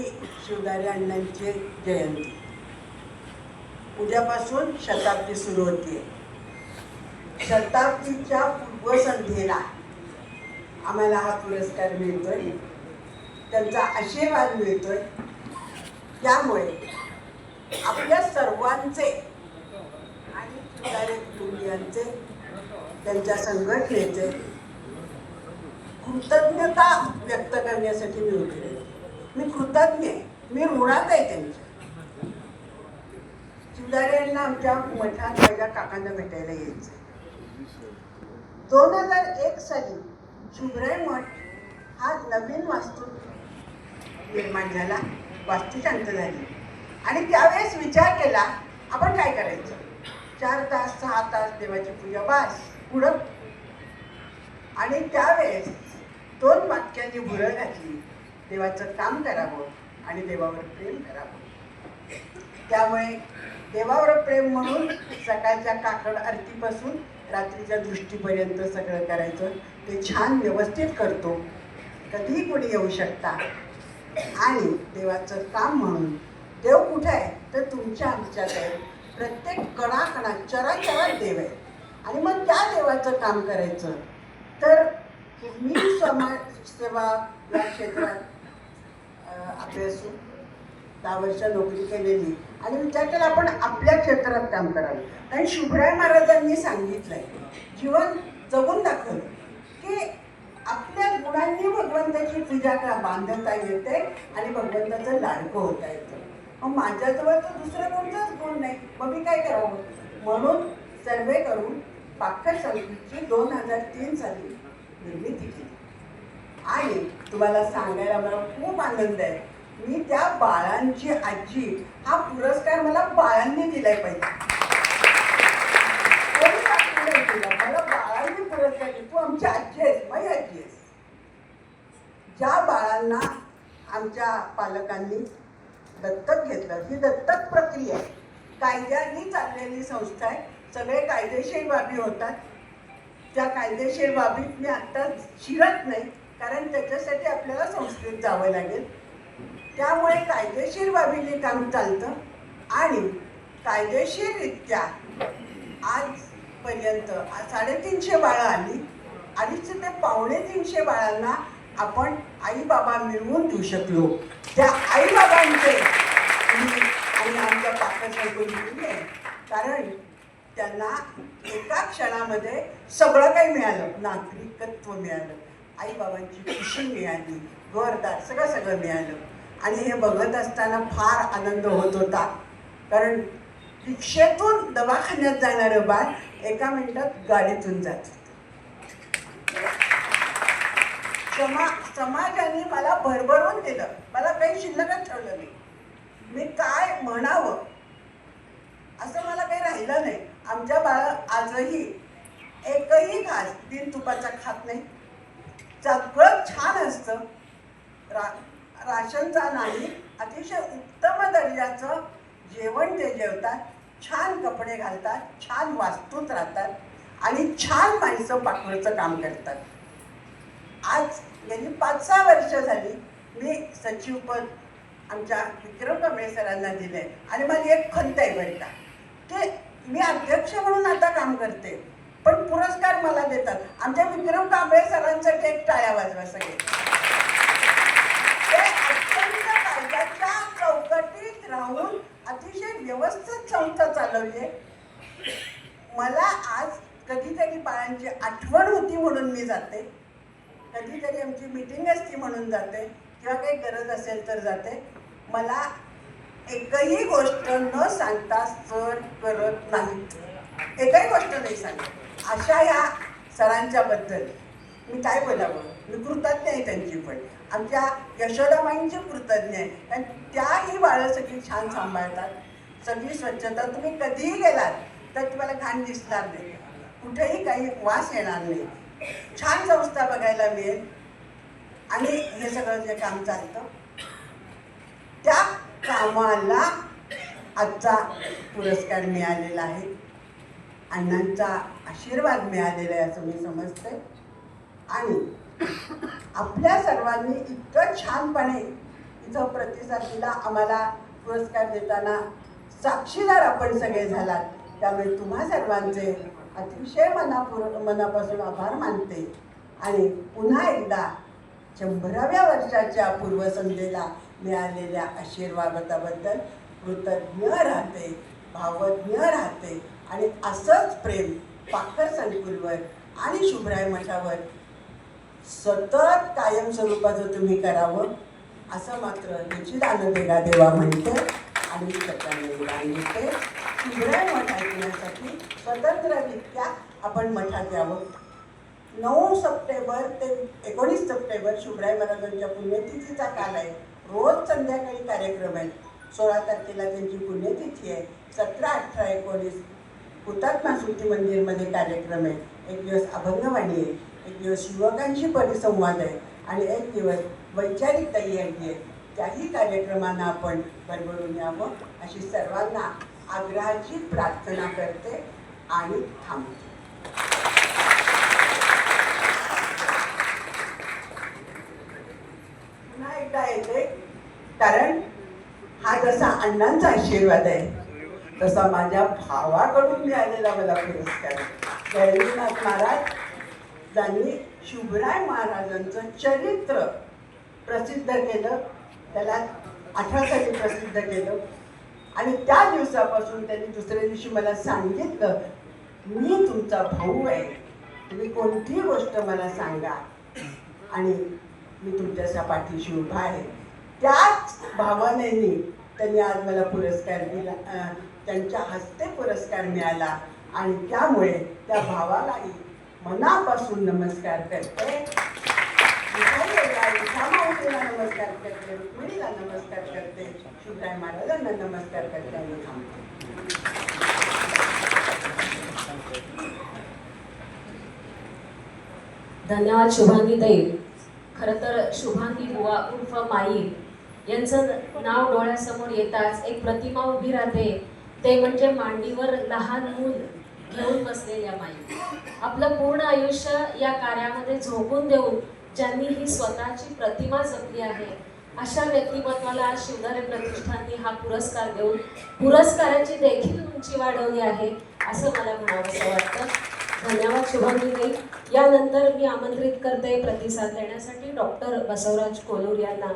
ही शिवदारी अण्णांची जयंती. उद्यापासून शताब्दी सुरू होते शताब्दीच्या पूर्वसंध्येला आम्हाला हा पुरस्कार मिळतोय. त्यांचा आशीर्वाद मिळतोय. त्यामुळे आपल्या सर्वांचे आणि शिवदारी कुटुंबियांचे त्यांच्या संघटनेचे कृतज्ञता व्यक्त करण्यासाठी मी उभी मी कृतज्ञ आहे. मी ऋणात आहे त्यांच्या शिवदारे यांना आमच्या मठात माझ्या काकांना भेटायला यायचं दोन हजार एक साली शुभ्राय मठ हा नवीन वास्तू निर्माण झाला. वास्तू शांत झाली. आणि त्यावेळेस विचार केला आपण काय करायचं? चार तास सहा तास देवाची पूजा बास पुढं. आणि त्यावेळेस दोन वाक्यांनी भुरळ घातली. देवाचं काम करावं आणि देवावर प्रेम करावं. त्यामुळे देवावर प्रेम म्हणून सकाळच्या काकड आरतीपासून रात्रीच्या दृष्टीपर्यंत सगळं करायचं. ते छान व्यवस्थित करतो. कधीही कोणी येऊ शकता. आणि देवाचं काम म्हणून देव कुठे आहे? तर तुमच्या आमच्यात आहे प्रत्येक कणाकणा चराचरात देव आहे. आणि मग त्या देवाचं काम करायचं. तर मी समाज सेवा या क्षेत्रात अभ्यासू दहा वर्ष नोकरी केलेली. आणि विचार केला आपण आपल्या क्षेत्रात काम करावं. कारण शिवराय महाराजांनी सांगितलंय जीवन जगून दाखवलं की आपल्या गुणांनी भगवंताची पूजा का बांधता येते आणि भगवंताचं लाडकं होता येतं. मग माझ्याजवळ तर दुसरा कोणताच गुण नाही. मग मी काय करावं? म्हणून सर्वे करून पाखर समितीची दोन हजार तीन साली निर्मिती आणि तुम्हाला सांगायला मला खूप आनंद आहे. मी त्या बाळांची आजी हा पुरस्कार मला बाळांनी दिलाय पाहिजे मला बाळांनी पुरस्कार दिला. तू आमची आजी आहेस माझी आजी आहेस. ज्या बाळांना आमच्या पालकांनी दत्तक घेतलं ही दत्तक प्रक्रिया आहे. कायद्याने चाललेली संस्था आहे. सगळे कायदेशीर बाबी होतात. त्या कायदेशीर बाबीत मी आत्ता शिरत नाही. कारण त्याच्यासाठी आपल्याला संस्थेत जावं लागेल. त्यामुळे कायदेशीर बाबीने काम चालतं आणि कायदेशीररित्या आजपर्यंत साडेतीनशे बाळं आली आधीच ते पावणे तीनशे बाळांना आपण आई बाबा मिळवून देऊ शकलो. त्या आई बाबांचे मी आणि आमच्या पाकसंकुल कारण त्यांना एका क्षणामध्ये सगळं काही मिळालं. नागरिकत्व मिळालं. आई बाबांची खुशी मिळाली घरदार सगळं सगळं मिळालं. आणि हे बघत असताना फार आनंद होत होता. कारण रिक्षेतून दवाखान्यात जाणारं बाळ एका मिनिटात गाडीतून जात समा समाजाने मला भरभरून दिलं. मला काही शिल्लकच ठेवलं नाही. मी काय म्हणावं? असं मला काही राहिलं नाही. आमच्या बाळा आजही एकही घास बिन तुपाचा खात नाही. सगळं छान असतं. रा राशनचा नाही अतिशय उत्तम दर्जाचं जेवण ते जेवतात. छान कपडे घालतात छान वास्तूत राहतात आणि छान माणसं पाकळचं काम करतात. आज गेली पाच सहा वर्ष झाली मी सचिवपद आमच्या विक्रम कमळे सरांना आहे आणि माझी एक खंत आहे बरं का. ते मी अध्यक्ष म्हणून आता काम करते. पण पुरस्कार मला देतात. आमच्या विक्रम कांबळे सरांसाठी एक टाळ्या वाजवा सगळे. कायद्याच्या चौकटीत राहून अतिशय व्यवस्थित संस्था चालवली मला आज कधीतरी बाळांची आठवण होती म्हणून मी जाते. कधीतरी आमची मीटिंग असती म्हणून जाते. किंवा काही गरज असेल तर जाते. मला एकही गोष्ट न सांगता सर करत नाही. एकही गोष्ट नाही सांगत. अशा या सरांच्याबद्दल. मी काय बोलावं? मी कृतज्ञ आहे त्यांची पण. आमच्या यशोदाबाईंची कृतज्ञ आहे. कारण त्याही बाळं सगळी छान सांभाळतात. सगळी स्वच्छता तुम्ही कधीही गेलात तर तुम्हाला घाण दिसणार नाही. कुठेही काही वास येणार नाही. छान संस्था बघायला मिळेल. आणि हे सगळं जे काम चालतं त्या कामाला आजचा पुरस्कार मिळालेला आहे. अण्णांचा आशीर्वाद मिळालेला आहे असं मी समजते. आणि आपल्या सर्वांनी इतकं छानपणे इथं प्रतिसाद दिला. आम्हाला पुरस्कार देताना साक्षीदार आपण सगळे झालात. त्यामुळे तुम्हा सर्वांचे अतिशय मनापूर मनापासून आभार मानते. आणि पुन्हा एकदा शंभराव्या वर्षाच्या पूर्वसंध्येला मिळालेल्या आशीर्वादाबद्दल कृतज्ञ राहते. भावज्ञ राहते. आणि असंच प्रेम पाखर संकुलवर आणि शुभराय मठावर. सतत कायम स्वरूपाचं तुम्ही करावं असं मात्र निश्चित देगा देवा म्हणते आणि सत्याने शुभ्राय शुभराय मठ ऐकण्यासाठी स्वतंत्ररित्या आपण मठात यावं. नऊ सप्टेंबर ते एकोणीस सप्टेंबर शुभ्राय महाराजांच्या पुण्यतिथीचा काल आहे. रोज संध्याकाळी कार्यक्रम आहे. सोळा तारखेला त्यांची पुण्यतिथी आहे. सतरा अठरा एकोणीस हुतात्मा स्मृती मंदिरमध्ये कार्यक्रम आहे. एक दिवस अभंगवाणी आहे. एक दिवस युवकांशी परिसंवाद आहे. आणि एक दिवस वैचारिक तयारी आहे. त्याही कार्यक्रमांना आपण भरभरून यावं अशी सर्वांना आग्रहाची प्रार्थना करते आणि थांबते. पुन्हा एकदा येते. कारण जसा अण्णांचा आशीर्वाद आहे तसा माझ्या भावाकडून मिळालेला मला पुरस्कार जयवीनाथ महाराज ज्यांनी शुभराय महाराजांचं चरित्र प्रसिद्ध केलं त्याला अठरा साली प्रसिद्ध केलं. आणि त्या दिवसापासून त्यांनी दुसऱ्या दिवशी मला सांगितलं मी तुमचा भाऊ आहे तुम्ही कोणतीही गोष्ट मला सांगा? आणि मी तुमच्या पाठीशी उभा आहे. त्याच भावनेनी त्यांनी आज मला पुरस्कार दिला त्यांच्या हस्ते पुरस्कार मिळाला. आणि त्यामुळे त्या भावालाही मनापासून नमस्कार करते. नमस्कार करते रुक्मिणीला नमस्कार करते शिवराय महाराजांना नमस्कार करते आणि थांबते. धन्यवाद शुभांगी ताई. खरं तर शुभांगी बुवा उर्फ माई यांचं नाव डोळ्यासमोर येताच एक प्रतिमा उभी राहते. ते म्हणजे मांडीवर लहान मूल घेऊन बसलेल्या माई. आपलं पूर्ण आयुष्य या कार्यामध्ये झोकून देऊन ज्यांनी ही स्वतःची प्रतिमा जपली आहे अशा व्यक्तिमत्वाला आज शिवधारे प्रतिष्ठानने हा पुरस्कार देऊन पुरस्काराची देखील उंची वाढवली आहे असं मला म्हणावंसं वाटतं. धन्यवाद शुभांगी ताई यानंतर मी आमंत्रित करते प्रतिसाद देण्यासाठी डॉक्टर बसवराज कोलूर यांना.